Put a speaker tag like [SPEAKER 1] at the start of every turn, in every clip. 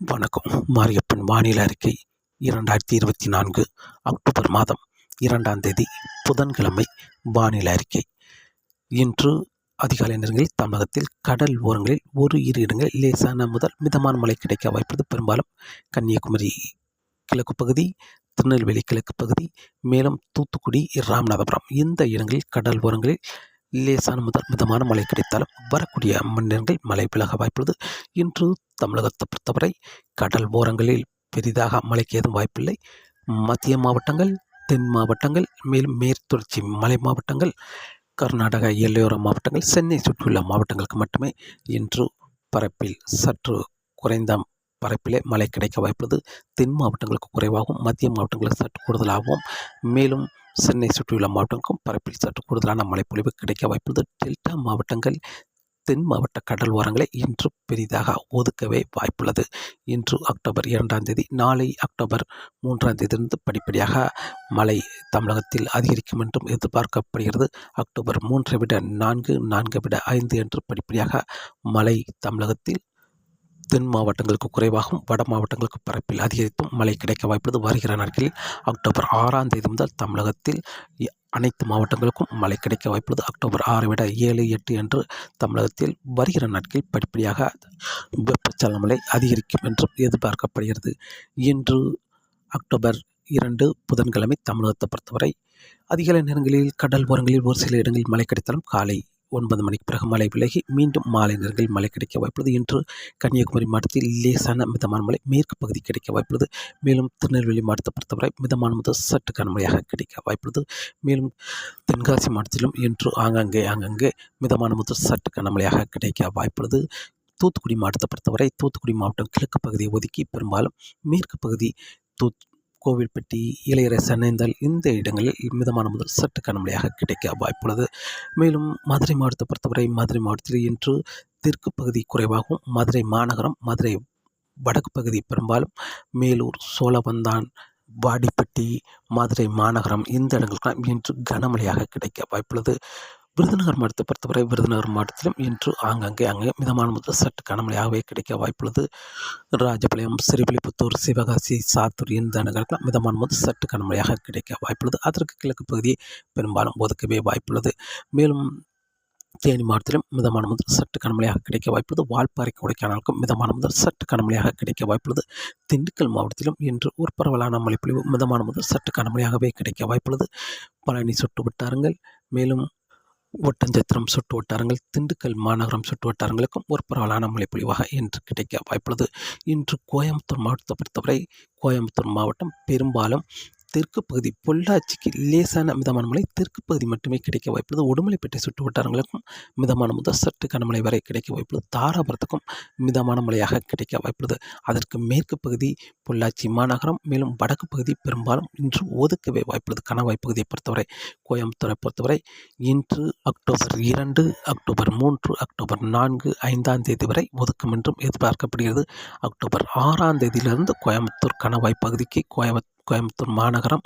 [SPEAKER 1] வணக்கம். மாரியப்பன் வானிலை அறிக்கை இரண்டாயிரத்தி இருபத்தி நான்கு அக்டோபர் மாதம் இரண்டாம் தேதி புதன்கிழமை வானிலை அறிக்கை. இன்று அதிகாலை நேரங்களில் தமிழகத்தில் கடல் ஓரங்களில் ஒரு இரு இடங்களில் லேசான முதல் மிதமான மழை கிடைக்க வாய்ப்பது பெரும்பாலும் கன்னியாகுமரி கிழக்கு பகுதி திருநெல்வேலி கிழக்கு பகுதி மேலும் தூத்துக்குடி ராமநாதபுரம் இந்த இடங்களில் கடல் ஓரங்களில் லேசான முதல் மிதமான மழை கிடைத்தாலும் வரக்கூடிய மணிநேரங்கள் மழை விலக வாய்ப்புள்ளது. இன்று தமிழகத்தை பொறுத்தவரை கடல் ஓரங்களில் பெரிதாக மழைக்கு ஏதும் வாய்ப்பில்லை. மத்திய மாவட்டங்கள் தென் மாவட்டங்கள் மேலும் மேற்தொடர்ச்சி மலை மாவட்டங்கள் கர்நாடக எல்லையோர மாவட்டங்கள் சென்னை சுற்றியுள்ள மாவட்டங்களுக்கு மட்டுமே இன்று பரப்பில் சற்று குறைந்த பரப்பிலே மழை கிடைக்க வாய்ப்புள்ளது. தென் மாவட்டங்களுக்கு குறைவாகவும் மத்திய மாவட்டங்களுக்கு சற்று கூடுதலாகவும். மேலும் சென்னை சுற்றியுள்ள மாவட்டங்களுக்கும் பரப்பில் சற்று கூடுதலான மழைப்பொழிவு கிடைக்க வாய்ப்புள்ளது. டெல்டா மாவட்டங்கள் தென் மாவட்ட கடல் ஓரங்களை இன்று பெரிதாக ஒதுக்கவே வாய்ப்புள்ளது. இன்று அக்டோபர் இரண்டாம் தேதி நாளை அக்டோபர் மூன்றாம் தேதியிலிருந்து படிப்படியாக மழை தமிழகத்தில் அதிகரிக்கும் என்றும் எதிர்பார்க்கப்படுகிறது. அக்டோபர் மூன்றை விட நான்கு நான்கை விட ஐந்து என்று படிப்படியாக மழை தமிழகத்தில் தென் மாவட்டங்களுக்கு குறைவாகவும் வட மாவட்டங்களுக்கு பரப்பில் அதிகரித்தும் மழை கிடைக்க வாய்ப்புள்ளது வருகிற நாட்களில் அக்டோபர் ஆறாம் தேதி முதல் தமிழகத்தில் அனைத்து மாவட்டங்களுக்கும் மழை கிடைக்க வாய்ப்புள்ளது அக்டோபர் ஆறை விட ஏழு எட்டு என்று தமிழகத்தில் வருகிற நாட்களில் படிப்படியாக வெப்பச்சல மழை அதிகரிக்கும் என்றும் எதிர்பார்க்கப்படுகிறது. இன்று அக்டோபர் இரண்டு புதன்கிழமை தமிழகத்தை பொறுத்தவரை அதிகாலை நேரங்களில் கடல் ஓரங்களில் ஒரு சில இடங்களில் மழை கிடைத்தாலும் காலை ஒன்பது மணிக்கு பிறகு மழை விலகி மீண்டும் மாலை நேரங்களில் மழை கிடைக்க வாய்ப்புள்ளது. இன்று கன்னியாகுமரி மாவட்டத்தில் லேசான மிதமான மழை மேற்கு பகுதி கிடைக்க வாய்ப்புள்ளது. மேலும் திருநெல்வேலி மாவட்டத்தை பொறுத்தவரை மிதமான முதல் சற்று கனமழையாக கிடைக்க வாய்ப்புள்ளது. மேலும் தென்காசி மாவட்டத்திலும் இன்று ஆங்காங்கே ஆங்காங்கே மிதமான முதல் சற்று கனமழையாக கிடைக்க வாய்ப்புள்ளது. தூத்துக்குடி மாவட்டத்தை பொறுத்தவரை தூத்துக்குடி மாவட்டம் கிழக்கு பகுதியை ஒதுக்கி பெரும்பாலும் மேற்கு பகுதி தூத் கோவில்பட்டி இளையரை சன்னேந்தல் இந்த இடங்களில் மிதமான முதல் சற்று கனமழையாக கிடைக்க வாய்ப்புள்ளது. மேலும் மதுரை மாவட்டத்தை பொறுத்தவரை மதுரை மாவட்டத்தில் இன்று தெற்கு பகுதி குறைவாகவும் மதுரை மாநகரம் மதுரை வடக்கு பகுதி பெரும்பாலும் மேலூர் சோழவந்தான் வாடிப்பட்டி மதுரை மாநகரம் இந்த இடங்களுக்கெல்லாம் இன்று கனமழையாக கிடைக்க வாய்ப்புள்ளது. விருதுநகர் மாவட்டத்தை பொறுத்தவரை விருதுநகர் மாவட்டத்திலும் இன்று ஆங்காங்கே அங்கே மிதமான முதல் சற்று கனமழையாகவே கிடைக்க வாய்ப்புள்ளது. ராஜபாளையம் சிறுபிலிபுத்தூர் சிவகாசி சாத்தூர் இந்த நகரங்கள் மிதமான முதல் சற்று கனமழையாக கிடைக்க வாய்ப்புள்ளது. அதற்கு கிழக்கு பகுதியை பெரும்பாலும் ஒதுக்கவே வாய்ப்புள்ளது. மேலும் தேனி மாவட்டத்திலும் மிதமான முதல் சற்று கனமழையாக கிடைக்க வாய்ப்புள்ளது. வால்பாறை கொடைக்கானலுக்கும் மிதமான முதல் சற்று கனமழையாக கிடைக்க வாய்ப்புள்ளது. திண்டுக்கல் மாவட்டத்திலும் இன்று ஒரு பரவலான மழைப்பொழிவு மிதமான முதல் சற்று கனமழையாகவே கிடைக்க வாய்ப்புள்ளது. பழனி சுட்டு வட்டாரங்கள் மேலும் ஒட்டஞ்சத்திரம் சுட்டு வட்டாரங்கள் திண்டுக்கல் மாநகரம் சுட்டு வட்டாரங்களுக்கும் ஒரு பரவலான மழைப்பொழிவாக இன்று கிடைக்க வாய்ப்புள்ளது. இன்று கோயம்புத்தூர் மாவட்டத்தை பொறுத்தவரை கோயம்புத்தூர் மாவட்டம் பெரும்பாலும் தெற்கு பகுதி பொள்ளாச்சிக்கு லேசான மிதமான மழை. தெற்கு பகுதி மட்டுமே கிடைக்க வாய்ப்புள்ளது. உடுமலைப்பேட்டை சுற்று வட்டாரங்களுக்கும் மிதமான முதல் சற்று கனமழை வரை கிடைக்க வாய்ப்புள்ளது. தாராபுரத்துக்கும் மிதமான மழையாக கிடைக்க வாய்ப்புள்ளது. அதற்கு மேற்கு பகுதி பொள்ளாச்சி மாநகரம் மேலும் வடக்கு பகுதி பெரும்பாலும் இன்று ஒதுக்கவே வாய்ப்புள்ளது. கணவாய் பகுதியை பொறுத்தவரை கோயம்புத்தூரை பொறுத்தவரை இன்று அக்டோபர் இரண்டு அக்டோபர் மூன்று அக்டோபர் நான்கு ஐந்தாம் தேதி வரை ஒதுக்கும் என்றும் எதிர்பார்க்கப்படுகிறது. அக்டோபர் ஆறாம் தேதியிலிருந்து கோயம்புத்தூர் கணவாய் பகுதிக்கு கோயம்புத்தூர் கோயம்புத்தூர் மாநகரம்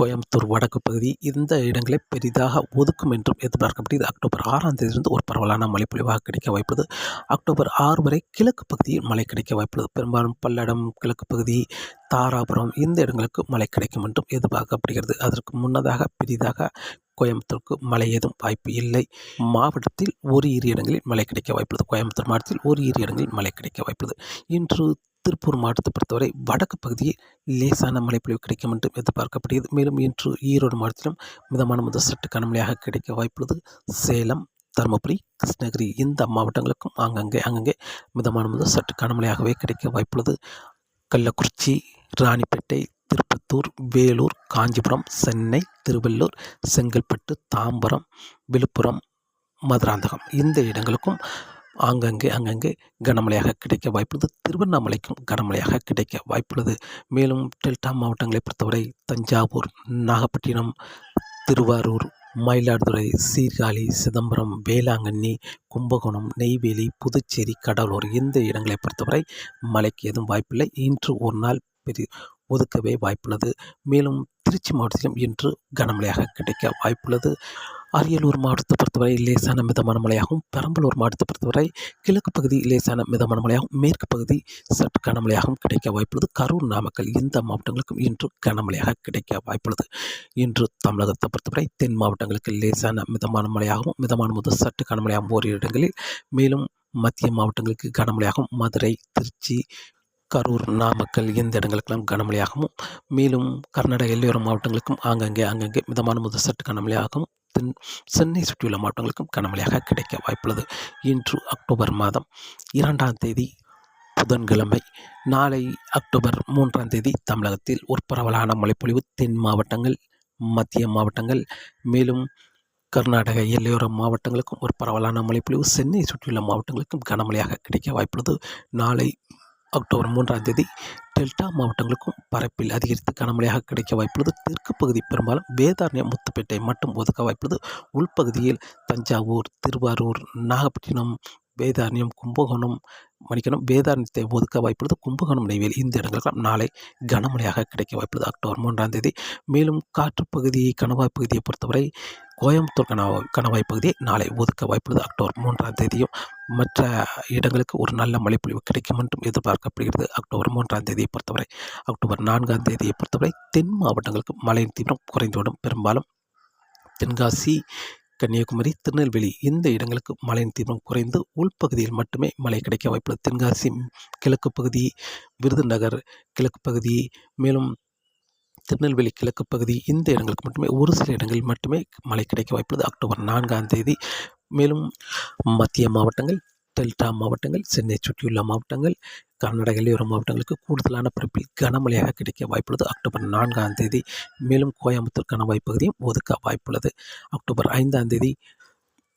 [SPEAKER 1] கோயம்புத்தூர் வடக்கு பகுதி இந்த இடங்களை பெரிதாக ஒதுக்கும் என்றும் எதிர்பார்க்கப்படுகிறது அக்டோபர் ஆறாம் தேதியிலிருந்து ஒரு பரவலான மழைப்பொழிவாக கிடைக்க வாய்ப்புள்ளது. அக்டோபர் ஆறு வரை கிழக்கு பகுதியில் மழை கிடைக்க வாய்ப்புள்ளது. பெரும்பாலும் பல்லடம் கிழக்கு பகுதி தாராபுரம் இந்த இடங்களுக்கு மழை கிடைக்கும் என்றும் எதிர்பார்க்கப்படுகிறது. அதற்கு முன்னதாக பெரிதாக கோயம்புத்தூருக்கு மழை ஏதும் வாய்ப்பு இல்லை. மாவட்டத்தில் ஒரு இரு இடங்களில் மழை கிடைக்க வாய்ப்புள்ளது. கோயம்புத்தூர் மாவட்டத்தில் ஒரு இரு இடங்களில் மழை கிடைக்க வாய்ப்புள்ளது. இன்று திருப்பூர் மாவட்டத்தை பொறுத்தவரை வடக்கு பகுதியில் லேசான மழைப்பொழிவு கிடைக்கும் என்று எதிர்பார்க்கப்படுகிறது. மேலும் இன்று ஈரோடு மாவட்டத்திலும் மிதமான முதல் சற்று கனமழையாக கிடைக்க வாய்ப்புள்ளது. சேலம் தருமபுரி கிருஷ்ணகிரி இந்த மாவட்டங்களுக்கும் அங்கங்கே அங்கங்கே மிதமான முதல் சற்று கனமழையாகவே கிடைக்க வாய்ப்புள்ளது. கள்ளக்குறிச்சி ராணிப்பேட்டை திருப்பத்தூர் வேலூர் காஞ்சிபுரம் சென்னை திருவள்ளூர் செங்கல்பட்டு தாம்பரம் விழுப்புரம் மதுராந்தகம் இந்த இடங்களுக்கும் ஆங்கங்கே அங்கங்கே கனமழையாக கிடைக்க வாய்ப்புள்ளது. திருவண்ணாமலைக்கும் கனமழையாக கிடைக்க வாய்ப்புள்ளது. மேலும் டெல்டா மாவட்டங்களை பொறுத்தவரை தஞ்சாவூர் நாகப்பட்டினம் திருவாரூர் மயிலாடுதுறை சீர்காழி சிதம்பரம் வேளாங்கண்ணி கும்பகோணம் நெய்வேலி புதுச்சேரி கடலூர் இந்த இடங்களை பொறுத்தவரை மழைக்கு எதுவும் வாய்ப்பில்லை. இன்று ஒரு நாள் பெரிய ஒதுக்கவே வாய்ப்புள்ளது. மேலும் திருச்சி மாவட்டத்திலும் இன்று கனமழையாக கிடைக்க வாய்ப்புள்ளது. அரியலூர் மாவட்டத்தை பொறுத்தவரை லேசான மிதமான மழையாகவும் பெரம்பலூர் மாவட்டத்தை பொறுத்தவரை கிழக்கு பகுதி லேசான மிதமான மழையாகவும் மேற்கு பகுதி சற்று கனமழையாகவும் கிடைக்க வாய்ப்புள்ளது. கரூர் நாமக்கல் இந்த மாவட்டங்களுக்கும் இன்று கனமழையாக கிடைக்க வாய்ப்புள்ளது. இன்று தமிழகத்தை பொறுத்தவரை தென் மாவட்டங்களுக்கு லேசான மிதமான மழையாகவும் மிதமான முதல் சற்று கனமழையாகவும் ஓரிரு இடங்களில். மேலும் மத்திய மாவட்டங்களுக்கு கனமழையாகவும் மதுரை திருச்சி கரூர் நாமக்கல் இந்த இடங்களுக்கெல்லாம் கனமழையாகவும் மேலும் கர்நாடக எல்லையோர மாவட்டங்களுக்கும் ஆங்கங்கே அங்கங்கே மிதமான முதல் சற்று கனமழையாகவும் தென் சென்னை சுற்றியுள்ள மாவட்டங்களுக்கும் கனமழையாக கிடைக்க வாய்ப்புள்ளது. இன்று அக்டோபர் மாதம் இரண்டாம் தேதி புதன்கிழமை நாளை அக்டோபர் மூன்றாம் தேதி தமிழகத்தில் ஒரு பரவலான மழைப்பொழிவு தென் மாவட்டங்கள் மத்திய மாவட்டங்கள் மேலும் கர்நாடக எல்லையோர மாவட்டங்களுக்கும் ஒரு பரவலான மழைப்பொழிவு சென்னை சுற்றியுள்ள மாவட்டங்களுக்கும் கனமழையாக கிடைக்க வாய்ப்புள்ளது. நாளை அக்டோபர் மூன்றாம் தேதி டெல்டா மாவட்டங்களுக்கும் பரப்பில் அதிகரித்து கனமழையாக கிடைக்க வாய்ப்புள்ளது. தெற்கு பகுதி பெரும்பாலும் வேதாரண்யம் முத்துப்பேட்டை மட்டும் ஒதுக்க வாய்ப்புள்ளது. உள்பகுதியில் தஞ்சாவூர் திருவாரூர் நாகப்பட்டினம் வேதாரண்யம் கும்பகோணம் மணிக்கணும். வேதாரண்யத்தை ஒதுக்க வாய்ப்புள்ளது கும்பகோணம் நெய்வேலி இந்த இடங்களுக்கெல்லாம் நாளை கனமழையாக கிடைக்க வாய்ப்புள்ளது. அக்டோபர் மூன்றாம் தேதி. மேலும் காற்று கணவாய் பகுதியை பொறுத்தவரை கோயம்புத்தூர் கணவாய் கணவாய் பகுதியை நாளை ஒதுக்க வாய்ப்புள்ளது அக்டோபர் மூன்றாம் தேதியும். மற்ற இடங்களுக்கு ஒரு நல்ல மழைப்பொழிவு கிடைக்கும் என்றும் எதிர்பார்க்கப்படுகிறது. அக்டோபர் மூன்றாம் தேதியை பொறுத்தவரை அக்டோபர் நான்காம் தேதியை பொறுத்தவரை தென் மாவட்டங்களுக்கு மழையின் தீவிரம் குறைந்துவிடும். பெரும்பாலும் தென்காசி கன்னியாகுமரி திருநெல்வேலி இந்த இடங்களுக்கு மழையின் தீவிரம் குறைந்து உள்பகுதியில் மட்டுமே மழை கிடைக்க வாய்ப்புள்ளது. தென்காசி கிழக்கு பகுதி விருதுநகர் கிழக்கு பகுதி மேலும் திருநெல்வேலி கிழக்கு பகுதி இந்த இடங்களுக்கு மட்டுமே ஒரு சில இடங்களில் மட்டுமே மழை கிடைக்க வாய்ப்புள்ளது. அக்டோபர் நான்காம் தேதி மேலும் மத்திய மாவட்டங்கள் டெல்டா மாவட்டங்கள் சென்னை சுற்றியுள்ள மாவட்டங்கள் கர்நாடக எல்லையோர மாவட்டங்களுக்கு கூடுதலான பரப்பில் கனமழையாக கிடைக்க வாய்ப்புள்ளது. அக்டோபர் நான்காம் தேதி மேலும் கோயம்புத்தூர் கணவாய் பகுதியும் ஒதுக்க வாய்ப்புள்ளது. அக்டோபர் ஐந்தாம் தேதி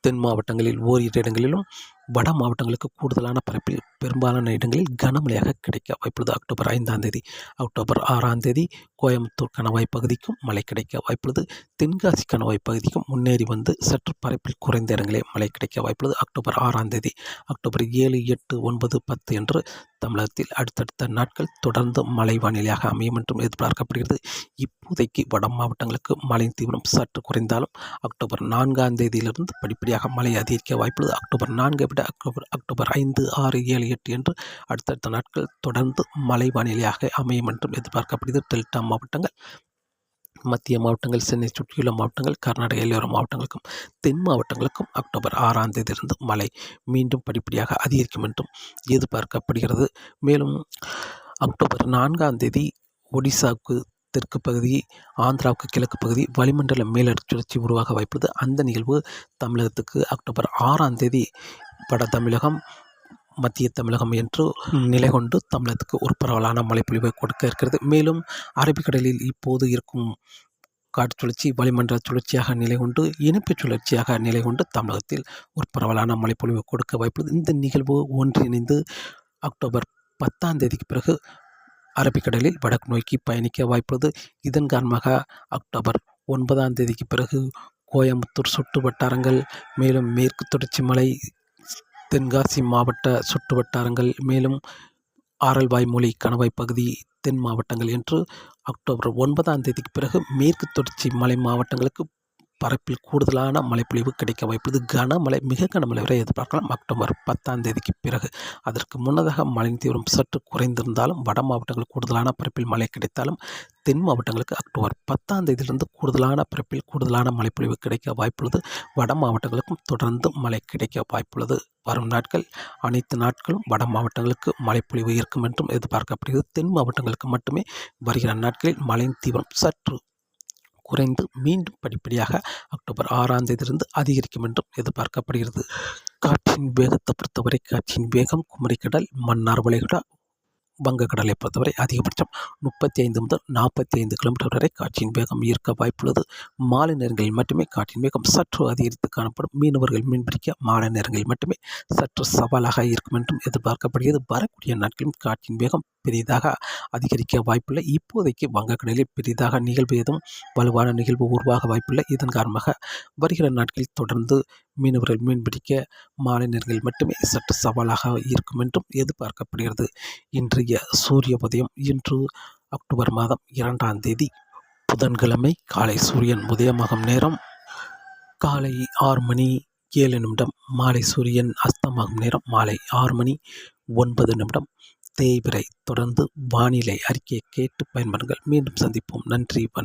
[SPEAKER 1] தென் மாவட்டங்களில் ஓரிரு இடங்களிலும் வட மாவட்டங்களுக்கு கூடுதலான பரப்பில் பெரும்பாலான இடங்களில் கனமழையாக கிடைக்க வாய்ப்புள்ளது. அக்டோபர் ஐந்தாம் தேதி அக்டோபர் ஆறாம் தேதி கோயம்புத்தூர் கணவாய் பகுதிக்கும் மழை கிடைக்க வாய்ப்புள்ளது. தென்காசி கணவாய் பகுதிக்கும் முன்னேறி வந்து சற்று பரப்பில் குறைந்த இடங்களே மழை கிடைக்க வாய்ப்புள்ளது. அக்டோபர் ஆறாம் தேதி அக்டோபர் ஏழு எட்டு ஒன்பது பத்து என்று தமிழகத்தில் அடுத்தடுத்த நாட்கள் தொடர்ந்து மழை வானிலையாக அமையும் என்றும் எதிர்பார்க்கப்படுகிறது. இப்போதைக்கு வட மாவட்டங்களுக்கு மழையின் தீவிரம் சற்று குறைந்தாலும் அக்டோபர் நான்காம் தேதியிலிருந்து படிப்படியாக மழை அதிகரிக்க வாய்ப்புள்ளது. அக்டோபர் நான்கு விட அக்டோபர் அக்டோபர் ஐந்து ஆறு ஏழு எட்டு என்று அடுத்தடுத்த நாட்கள் தொடர்ந்து மழை வானிலையாக அமையும் என்றும் எதிர்பார்க்கப்படுகிறது. டெல்டா மாவட்டங்கள் மத்திய மாவட்டங்கள் சென்னை சுற்றியுள்ள மாவட்டங்கள் கர்நாடக எல்லையோர மாவட்டங்களுக்கும் தென் மாவட்டங்களுக்கும் அக்டோபர் ஆறாம் தேதியிலிருந்து மழை மீண்டும் படிப்படியாக அதிகரிக்கும் என்றும் எதிர்பார்க்கப்படுகிறது. மேலும் அக்டோபர் நான்காம் தேதி ஒடிசாவுக்கு தெற்கு பகுதி ஆந்திராவுக்கு கிழக்கு பகுதி வளிமண்டல மேலடுக்கு சுழற்சி உருவாக வாய்ப்புள்ளது. அந்த நிகழ்வு தமிழகத்துக்கு அக்டோபர் ஆறாம் தேதி வட தமிழகம் மத்திய தமிழகம் என்று நிலை கொண்டு தமிழகத்துக்கு ஒரு பரவலான மழைப்பொழிவை கொடுக்க இருக்கிறது. மேலும் அரபிக்கடலில் இப்போது இருக்கும் காற்று சுழற்சி வளிமண்டல சுழற்சியாக நிலை கொண்டு இனிப்பு சுழற்சியாக நிலை கொண்டு தமிழகத்தில் ஒரு பரவலான மழைப்பொழிவை கொடுக்க வாய்ப்புள்ளது. இந்த நிகழ்வு ஒன்றிணைந்து அக்டோபர் பத்தாம் தேதிக்கு பிறகு அரபிக்கடலில் வடக்கு நோக்கி பயணிக்க வாய்ப்புள்ளது. இதன் காரணமாக அக்டோபர் ஒன்பதாம் தேதிக்கு பிறகு கோயம்புத்தூர் சுற்று வட்டாரங்கள் மேலும் மேற்கு தொடர்ச்சி மலை தென்காசி மாவட்ட சுற்று வட்டாரங்கள் மேலும் ஆரல்வாய்மொழி கணவாய் பகுதி தென் மாவட்டங்கள் என்று அக்டோபர் ஒன்பதாம் தேதிக்கு பிறகு மேற்கு தொடர்ச்சி மலை மாவட்டங்களுக்கு பரப்பில் கூடுதலான மழைப்பொழிவு கிடைக்க வாய்ப்புள்ளது. கனமழை மிக கனமழை வரை எதிர்பார்க்கலாம். அக்டோபர் பத்தாம் தேதிக்கு பிறகு அதற்கு முன்னதாக மழையின் தீவிரம் சற்று குறைந்திருந்தாலும் வட மாவட்டங்கள் கூடுதலான பரப்பில் மழை கிடைத்தாலும் தென் மாவட்டங்களுக்கு அக்டோபர் பத்தாம் தேதியிலிருந்து கூடுதலான பரப்பில் கூடுதலான மழைப்பொழிவு கிடைக்க வாய்ப்புள்ளது. வட மாவட்டங்களுக்கும் தொடர்ந்து மழை கிடைக்க வாய்ப்புள்ளது. வரும் நாட்கள் அனைத்து நாட்களும் வட மாவட்டங்களுக்கு மழைப்பொழிவு இருக்கும் என்றும் எதிர்பார்க்கப்படுகிறது. தென் மாவட்டங்களுக்கு மட்டுமே வருகிற நாட்களில் மழையின் தீவிரம் சற்று குறைந்து மீண்டும் படிப்படியாக அக்டோபர் ஆறாம் தேதியிலிருந்து அதிகரிக்கும் என்றும் எதிர்பார்க்கப்படுகிறது. காற்றின் வேகத்தை பொறுத்தவரை காற்றின் வேகம் குமரிக்கடல் மன்னார் வளைகுடா வங்கக்கடலை பொறுத்தவரை அதிகபட்சம் முப்பத்தி ஐந்து முதல் நாற்பத்தி ஐந்து கிலோமீட்டர் வரை காற்றின் வேகம் ஈர்க்க வாய்ப்புள்ளது. மாலை நேரங்களில் மட்டுமே காற்றின் வேகம் சற்று அதிகரித்து காணப்படும். மீனவர்கள் மீன்பிடிக்க மாலை நேரங்களில் மட்டுமே சற்று சவாலாக இருக்கும் என்றும் எதிர்பார்க்கப்படுகிறது. வரக்கூடிய நாட்களில் காற்றின் வேகம் பெரிதாக அதிகரிக்க வாய்ப்பில்லை. இப்போதைக்கு வங்கக்கடலில் பெரிதாக நிகழ்வு எதுவும் வலுவான நிகழ்வு உருவாக வாய்ப்பில்லை. இதன் காரணமாக வருகிற நாட்களில் தொடர்ந்து மீனவர்கள் மீன்பிடிக்க மாலை நேரங்களில் மட்டுமே சற்று சவாலாக இருக்கும் என்றும் எதிர்பார்க்கப்படுகிறது. இன்றைய சூரிய உதயம் இன்று அக்டோபர் மாதம் இரண்டாம் தேதி. புதன்கிழமை காலை சூரியன் உதயமாகும் நேரம் காலை ஆறு மணி ஏழு நிமிடம் மாலை சூரியன் அஸ்தமாகும் நேரம் மாலை ஆறு மணி ஒன்பது நிமிடம். தேய்பிறை தொடர்ந்து வானிலை அறிக்கையை கேட்டு பயன்படுங்கள். மீண்டும் சந்திப்போம். நன்றி வணக்கம்.